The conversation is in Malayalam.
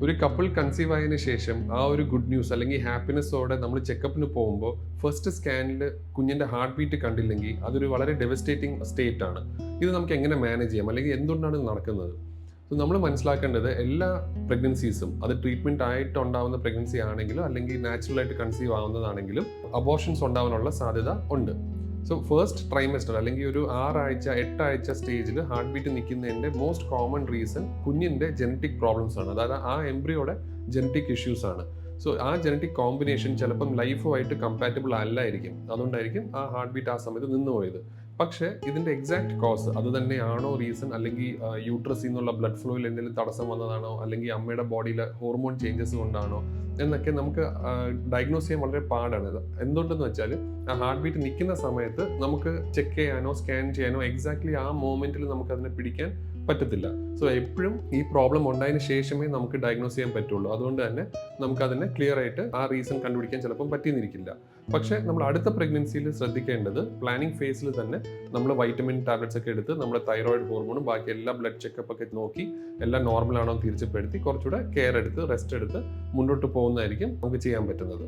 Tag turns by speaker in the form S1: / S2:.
S1: ഒരു കപ്പിൾ കൺസീവ് ആയതിനു ശേഷം ആ ഒരു ഗുഡ് ന്യൂസ് അല്ലെങ്കിൽ ഹാപ്പിനെസ്സോടെ നമ്മൾ ചെക്കപ്പിന് പോകുമ്പോൾ ഫസ്റ്റ് സ്കാനിൽ കുഞ്ഞിന്റെ ഹാർട്ട് ബീറ്റ് കണ്ടില്ലെങ്കിൽ അതൊരു വളരെ ഡെവസ്റ്റേറ്റിംഗ് സ്റ്റേറ്റ് ആണ്. ഇത് നമുക്ക് എങ്ങനെ മാനേജ് ചെയ്യാം? അല്ലെങ്കിൽ എന്തുകൊണ്ടാണ് ഇത് നടക്കുന്നത്? സോ നമ്മൾ മനസ്സിലാക്കേണ്ടത് എല്ലാ പ്രഗ്നൻസീസും അത് ട്രീറ്റ്മെന്റ് ആയിട്ട് ഉണ്ടാവുന്ന പ്രഗ്നൻസി ആണെങ്കിലും അല്ലെങ്കിൽ നാച്ചുറൽ ആയിട്ട് കൺസീവ് ആവുന്നതാണെങ്കിലും അബോർഷൻസ് ഉണ്ടാവാനുള്ള സാധ്യത ഉണ്ട്. സോ ഫസ്റ്റ് ട്രൈമസ്റ്റർ അല്ലെങ്കിൽ ഒരു ആറാഴ്ച എട്ടാഴ്ച സ്റ്റേജിൽ ഹാർട്ട് ബീറ്റ് നിൽക്കുന്നതിന്റെ മോസ്റ്റ് കോമൺ റീസൺ കുഞ്ഞിന്റെ ജനറ്റിക് പ്രോബ്ലംസ് ആണ്. അതായത് ആ എംബ്രിയോടെ ജനറ്റിക് ഇഷ്യൂസ് ആണ്. സോ ആ ജനറ്റിക് കോമ്പിനേഷൻ ചിലപ്പം ലൈഫുമായിട്ട് കമ്പാറ്റബിൾ അല്ലായിരിക്കും. അതുകൊണ്ടായിരിക്കും ആ ഹാർട്ട് ബീറ്റ് ആ സമയത്ത് നിന്ന് പോയത്. പക്ഷേ ഇതിന്റെ എക്സാക്ട് കോസ് അത് തന്നെയാണോ റീസൺ അല്ലെങ്കിൽ യൂട്രസിൽ നിന്നുള്ള ബ്ലഡ് ഫ്ലോയിൽ എന്തെങ്കിലും തടസ്സം വന്നതാണോ അല്ലെങ്കിൽ അമ്മയുടെ ബോഡിയിലെ ഹോർമോൺ ചേഞ്ചസ് കൊണ്ടാണോ എന്നൊക്കെ നമുക്ക് ഡയഗ്നോസ് ചെയ്യാൻ വളരെ പാടാണ്. എന്തുകൊണ്ടെന്ന് വെച്ചാൽ ആ ഹാർട്ട് ബീറ്റ് നിൽക്കുന്ന സമയത്ത് നമുക്ക് ചെക്ക് ചെയ്യാനോ സ്കാൻ ചെയ്യാനോ എക്സാക്ട്ലി ആ മോമെന്റിൽ നമുക്ക് അതിനെ പിടിക്കാൻ പറ്റത്തില്ല. സോ എപ്പോഴും ഈ പ്രോബ്ലം ഉണ്ടായതിനു ശേഷമേ നമുക്ക് ഡയഗ്നോസ് ചെയ്യാൻ പറ്റുള്ളൂ. അതുകൊണ്ട് തന്നെ നമുക്ക് അതിനെ ക്ലിയർ ആയിട്ട് ആ റീസൺ കണ്ടുപിടിക്കാൻ ചിലപ്പം പറ്റിയെന്നിരിക്കില്ല. പക്ഷേ നമ്മൾ അടുത്ത പ്രഗ്നൻസിയിൽ ശ്രദ്ധിക്കേണ്ടത് പ്ലാനിങ് ഫേസിൽ തന്നെ നമ്മൾ വൈറ്റമിൻ ടാബ്ലറ്റ്സ് ഒക്കെ എടുത്ത് നമ്മുടെ തൈറോയിഡ് ഹോർമോണും ബാക്കി എല്ലാ ബ്ലഡ് ചെക്കപ്പ് ഒക്കെ നോക്കി എല്ലാം നോർമൽ ആണോ തിരിച്ചപ്പെടുത്തി കുറച്ചുകൂടെ കെയർ എടുത്ത് റെസ്റ്റ് എടുത്ത് മുന്നോട്ട് പോകുന്നതായിരിക്കും നമുക്ക് ചെയ്യാൻ പറ്റുന്നത്.